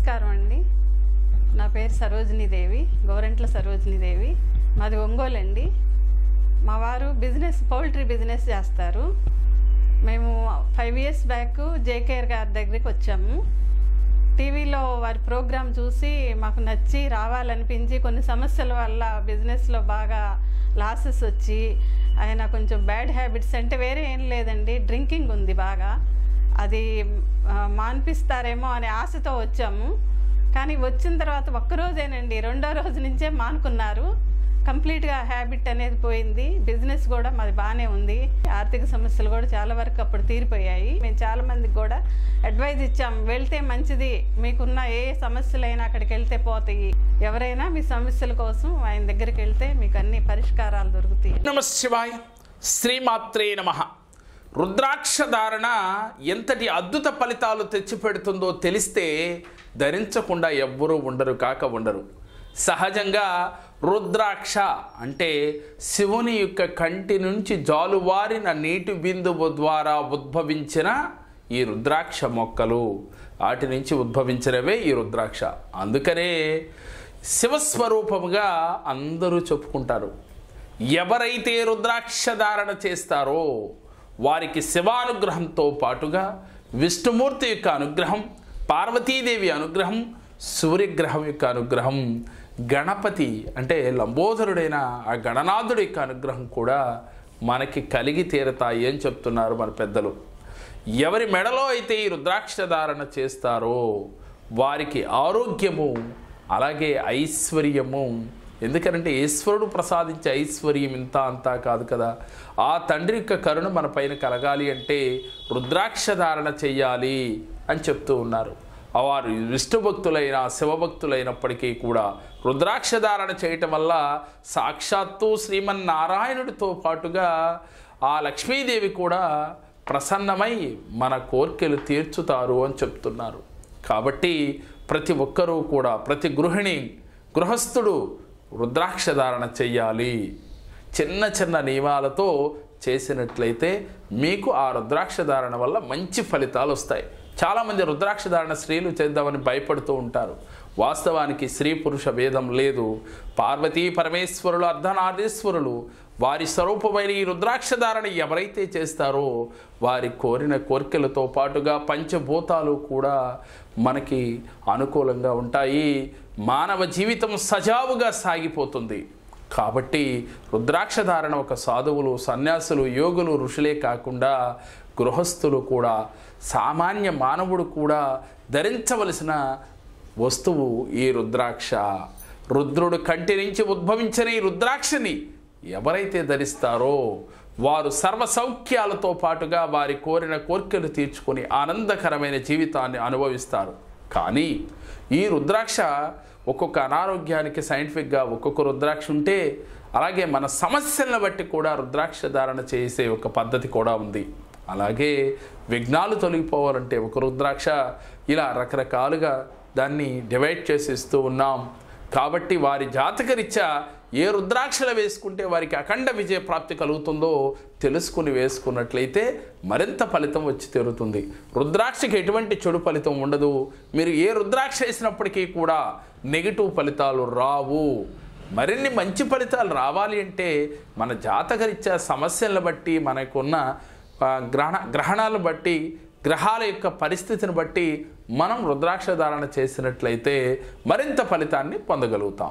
నమస్కారం అండి. నా పేరు సరోజిని దేవి గోరెంట్ల సరోజిని దేవి. మాది ఒంగోలు అండి. మా వారు బిజినెస్ పౌల్ట్రీ బిజినెస్ చేస్తారు. మేము ఫైవ్ ఇయర్స్ బ్యాక్ జేకేఆర్ గారి దగ్గరికి వచ్చాము. టీవీలో వారి ప్రోగ్రాం చూసి మాకు నచ్చి రావాలనిపించి కొన్ని సమస్యల వల్ల బిజినెస్లో బాగా లాసెస్ వచ్చి ఆయన కొంచెం బ్యాడ్ హ్యాబిట్స్ అంటే వేరే ఏం లేదండి. డ్రింకింగ్ ఉంది బాగా. అది మాన్పిస్తారేమో అనే ఆశతో వచ్చాము కానీ వచ్చిన తర్వాత ఒక్కరోజేనండి రెండో రోజు నుంచే మానుకున్నారు. కంప్లీట్గా హ్యాబిట్ అనేది పోయింది. బిజినెస్ కూడా మాది బాగానే ఉంది. ఆర్థిక సమస్యలు కూడా చాలా వరకు అప్పుడు తీరిపోయాయి. మేము చాలా మందికి కూడా అడ్వైజ్ ఇచ్చాం. వెళ్తే మంచిది. మీకున్న ఏ సమస్యలైనా అక్కడికి వెళ్తే పోతాయి. ఎవరైనా మీ సమస్యల కోసం ఆయన దగ్గరికి వెళ్తే మీకు అన్ని పరిష్కారాలు దొరుకుతాయి. నమ శివాయ. శ్రీమాత్రే నమ. రుద్రాక్ష ధారణ ఎంతటి అద్భుత ఫలితాలు తెచ్చిపెడుతుందో తెలిస్తే ధరించకుండా ఎవ్వరూ ఉండరు కాక ఉండరు. సహజంగా రుద్రాక్ష అంటే శివుని యొక్క కంటి నుంచి జాలువారిన నీటి బిందువు ద్వారా ఉద్భవించిన ఈ రుద్రాక్ష మొక్కలు. వాటి నుంచి ఉద్భవించినవే ఈ రుద్రాక్ష. అందుకనే శివస్వరూపముగా అందరూ చెప్పుకుంటారు. ఎవరైతే రుద్రాక్ష ధారణ చేస్తారో వారికి శివానుగ్రహంతో పాటుగా విష్ణుమూర్తి యొక్క అనుగ్రహం పార్వతీదేవి అనుగ్రహం సూర్యగ్రహం యొక్క అనుగ్రహం గణపతి అంటే లంబోదరుడైన ఆ గణనాథుడి యొక్క అనుగ్రహం కూడా మనకి కలిగి తీరతాయి అని చెప్తున్నారు మన పెద్దలు. ఎవరి మెడలో అయితే ఈ రుద్రాక్ష ధారణ చేస్తారో వారికి ఆరోగ్యము అలాగే ఐశ్వర్యము ఎందుకంటే ఈశ్వరుడు ప్రసాదించే ఐశ్వర్యం ఇంత అంతా కాదు కదా. ఆ తండ్రి యొక్క కరుణ మన పైన కలగాలి అంటే రుద్రాక్ష ధారణ చెయ్యాలి అని చెప్తూ ఉన్నారు. వారు విష్ణుభక్తులైన శివభక్తులైనప్పటికీ కూడా రుద్రాక్ష ధారణ చేయటం వల్ల సాక్షాత్తు శ్రీమన్నారాయణుడితో పాటుగా ఆ లక్ష్మీదేవి కూడా ప్రసన్నమై మన కోర్కెలు తీర్చుతారు అని చెప్తున్నారు. కాబట్టి ప్రతి ఒక్కరూ కూడా ప్రతి గృహిణి గృహస్థుడు రుద్రాక్ష ధారణ చెయ్యాలి. చిన్న చిన్న నియమాలతో చేసినట్లయితే మీకు ఆ రుద్రాక్ష ధారణ వల్ల మంచి ఫలితాలు వస్తాయి. చాలామంది రుద్రాక్ష ధారణ స్త్రీలు చేద్దామని భయపడుతూ ఉంటారు. వాస్తవానికి స్త్రీ పురుష భేదం లేదు. పార్వతీ పరమేశ్వరులు అర్ధనారీశ్వరులు వారి స్వరూపమైన ఈ రుద్రాక్ష ధారణ ఎవరైతే చేస్తారో వారి కోరిన కోరికలతో పాటుగా పంచభూతాలు కూడా మనకి అనుకూలంగా ఉంటాయి. మానవ జీవితం సజావుగా సాగిపోతుంది. కాబట్టి రుద్రాక్ష ధారణ ఒక సాధువులు సన్యాసులు యోగులు ఋషులే కాకుండా గృహస్థులు కూడా సామాన్య మానవుడు కూడా ధరించవలసిన వస్తువు ఈ రుద్రాక్ష. రుద్రుడు కంటి నుంచి ఉద్భవించిన ఈ రుద్రాక్షని ఎవరైతే ధరిస్తారో వారు సర్వ సౌఖ్యాలతో పాటుగా వారి కోరిన కోర్కెలు తీర్చుకొని ఆనందకరమైన జీవితాన్ని అనుభవిస్తారు. కానీ ఈ రుద్రాక్ష ఒక్కొక్క అనారోగ్యానికి సైంటిఫిక్గా ఒక్కొక్క రుద్రాక్ష ఉంటే అలాగే మన సమస్యలను బట్టి కూడా రుద్రాక్ష ధారణ చేసే ఒక పద్ధతి కూడా ఉంది. అలాగే విఘ్నాలు తొలగిపోవాలంటే ఒక రుద్రాక్ష ఇలా రకరకాలుగా దాన్ని డివైడ్ చేసి ఇస్తూ ఉన్నాం. కాబట్టి వారి జాతకరీత్యా ఏ రుద్రాక్షలు వేసుకుంటే వారికి అఖండ విజయ ప్రాప్తి కలుగుతుందో తెలుసుకుని వేసుకున్నట్లయితే మరింత ఫలితం వచ్చి తీరుతుంది. రుద్రాక్షకి ఎటువంటి చెడు ఫలితం ఉండదు. మీరు ఏ రుద్రాక్ష వేసినప్పటికీ కూడా నెగిటివ్ ఫలితాలు రావు. మరిన్ని మంచి ఫలితాలు రావాలి అంటే మన జాతకరీత్యా సమస్యలను బట్టి మనకున్న గ్రహణ గ్రహణాలను బట్టి గ్రహాల యొక్క పరిస్థితిని బట్టి మనం రుద్రాక్ష ధారణ చేసినట్లయితే మరింత ఫలితాన్ని పొందగలుగుతాం.